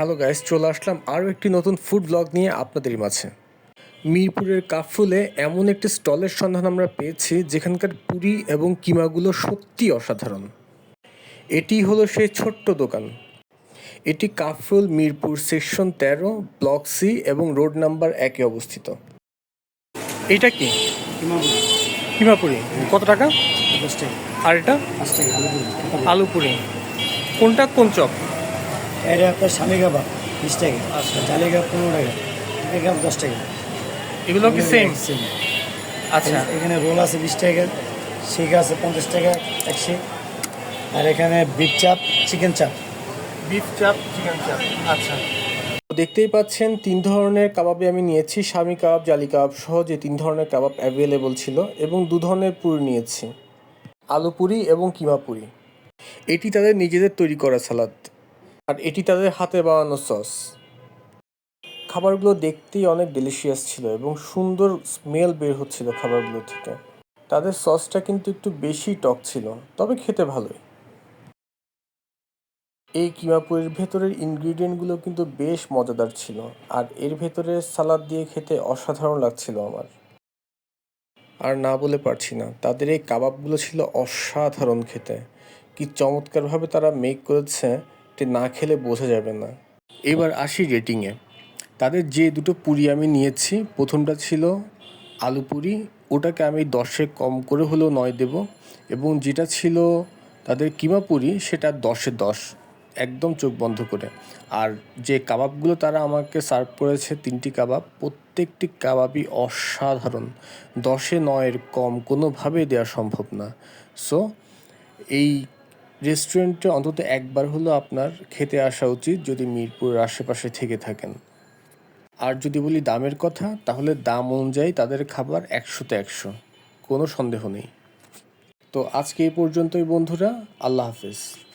Hello guys চলে আসলাম আরও একটি নতুন ফুড ব্লগ নিয়ে আপনাদের মাঝে। মিরপুরের কাফরুলে এমন একটি স্টলের সন্ধান আমরা পেয়েছি যেখানকার পুরি এবং কিমাগুলো সত্যি অসাধারণ। এটি হলো সেই ছোট্ট দোকান। এটি কাফরুল মিরপুর সেকশন তেরো ব্লক সি এবং রোড নাম্বার একে অবস্থিত। এটা কি? কিমাপুরি। কত টাকা? আর এটা? পাঁচ টাকা আলু পুরি আলু পুরি কোনটা কোন চপ? এটা আপনার স্বামী কাবাব বিশ টাকা। আচ্ছা। জালি কাবাব পনেরো টাকা এই কাবাব দশ টাকা। এগুলো কি সেম সেম আচ্ছা। এখানে রোল আছে বিশ টাকা শিক আছে পঞ্চাশ টাকা একশো। আর এখানে বিফ চাপ চিকেন চাপ বিফ চাপ চিকেন চাপ আচ্ছা। দেখতেই পাচ্ছেন তিন ধরনের কাবাবে আমি নিয়েছি স্বামী কাবাব জালি কাবাব সহ যে তিন ধরনের কাবাব অ্যাভেলেবল ছিল এবং দু ধরনের পুরি নিয়েছি। আলু পুরি এবং কিমা পুরি। এটি তাদের নিজেদের তৈরি করা সালাদ। আর এটি তাদের হাতে বানানো সস। খাবারগুলো দেখতেই অনেক ডেলিশিয়াস ছিল এবং সুন্দর স্মেল বের হচ্ছিল খাবারগুলো থেকে। তাদের সসটা কিন্তু একটু বেশি টক ছিল, তবে খেতে ভালোই। এই কিমাপুরের ভেতরের ইনগ্রিডিয়েন্টগুলো কিন্তু বেশ মজাদার ছিল, আর এর ভেতরে সালাদ দিয়ে খেতে অসাধারণ লাগছিল আমার। আর না বলে পারছি না, তাদের এই কাবাবগুলো ছিল অসাধারণ খেতে। কি চমৎকারভাবে তারা মেক করেছে যে না খেলে বোঝা যাবে না। এবার আসি রেটিংয়ে তাদের যে দুটো পুরি আমি নিয়েছি, প্রথমটা ছিল আলু পুরি, ওটাকে আমি দশে কম করে হলেও নয় দেব এবং যেটা ছিল তাদের কিমা পুরি, সেটা দশে দশ, একদম চোখ বন্ধ করে। আর যে কাবাবগুলো তারা আমাকে সার্ভ করেছে, তিনটি কাবাব, প্রত্যেকটি কাবাবই অসাধারণ। দশে নয়ের কম কোনোভাবেই দেওয়া সম্ভব না। সো এই রেস্টুরেন্টে অন্তত একবার হলো আপনার খেতে আসা উচিত যদি মিরপুরের আশেপাশে থেকে থাকেন। আর যদি বলি দামের কথা, তাহলে দাম অনুযায়ী তাদের খাবার একশোতে একশো। কোনো সন্দেহ নেই। তো আজকে এই পর্যন্তই বন্ধুরা, আল্লাহ হাফেজ।